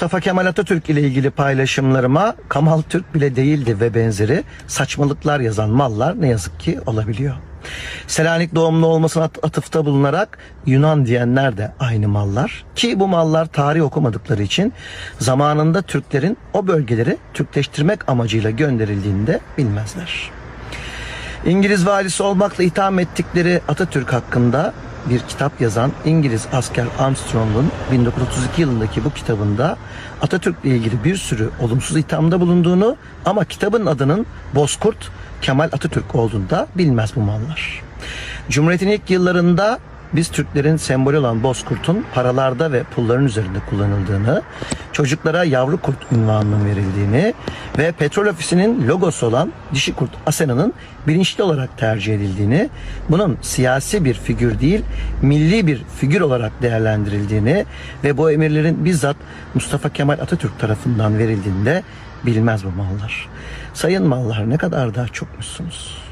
Mustafa Kemal Atatürk ile ilgili paylaşımlarıma Kamal Türk bile değildi ve benzeri saçmalıklar yazan mallar ne yazık ki olabiliyor. Selanik doğumlu olmasına at- atıfta bulunarak Yunan diyenler de aynı mallar. Ki bu mallar tarih okumadıkları için zamanında Türklerin o bölgeleri Türkleştirmek amacıyla gönderildiğini de bilmezler. İngiliz valisi olmakla itham ettikleri Atatürk hakkında bir kitap yazan İngiliz asker Armstrong'un 1932 yılındaki bu kitabında Atatürk'le ilgili bir sürü olumsuz ithamda bulunduğunu ama kitabın adının Bozkurt Kemal Atatürk olduğunu da bilmez bu mallar. Cumhuriyet'in ilk yıllarında biz Türklerin sembolü olan bozkurtun paralarda ve pulların üzerinde kullanıldığını, çocuklara yavru kurt ünvanının verildiğini ve petrol ofisinin logosu olan dişi kurt Asena'nın bilinçli olarak tercih edildiğini, bunun siyasi bir figür değil, milli bir figür olarak değerlendirildiğini ve bu emirlerin bizzat Mustafa Kemal Atatürk tarafından verildiğini de bilmez bu mallar. Sayın mallar ne kadar daha çokmuşsunuz.